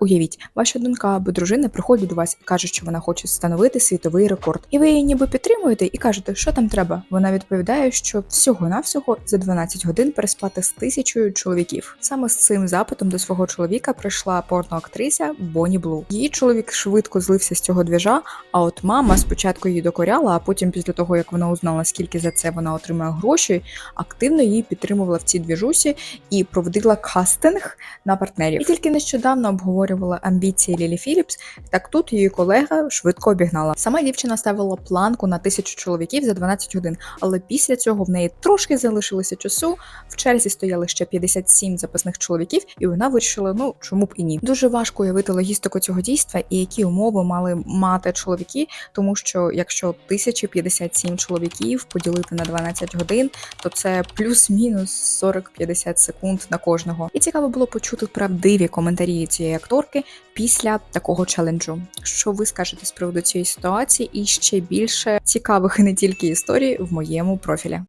Уявіть, ваша донька або дружина приходить до вас і каже, що вона хоче встановити світовий рекорд, і ви її ніби підтримуєте і кажете, що там треба. Вона відповідає, що всього-навсього за 12 годин переспати з тисячою чоловіків. Саме з цим запитом до свого чоловіка прийшла порноактрися Бонні Блу. Її чоловік швидко злився з цього двіжа. А от мама спочатку її докоряла, а потім, після того як вона узнала, скільки за це вона отримає гроші, активно її підтримувала в цій двіжусі і проводила кастинг на партнерів. І тільки нещодавно обговорювала амбіції Лілі Філіпс, так тут її колега швидко обігнала. Сама дівчина ставила планку на тисячу чоловіків за 12 годин, але після цього в неї трошки залишилося часу. В черзі стояли ще 57 запасних чоловіків, і вона вирішила, ну чому б і ні. Дуже важко уявити логістику цього дійства і які умови мали мати чоловіки, тому що якщо 1057 чоловіків поділити на 12 годин, то це плюс-мінус 40-50 секунд на кожного. І цікаво було почути правдиві коментарі цієї акторки після такого челенджу. Що ви скажете з приводу цієї ситуації? І ще більше цікавих не тільки історій в моєму профілі.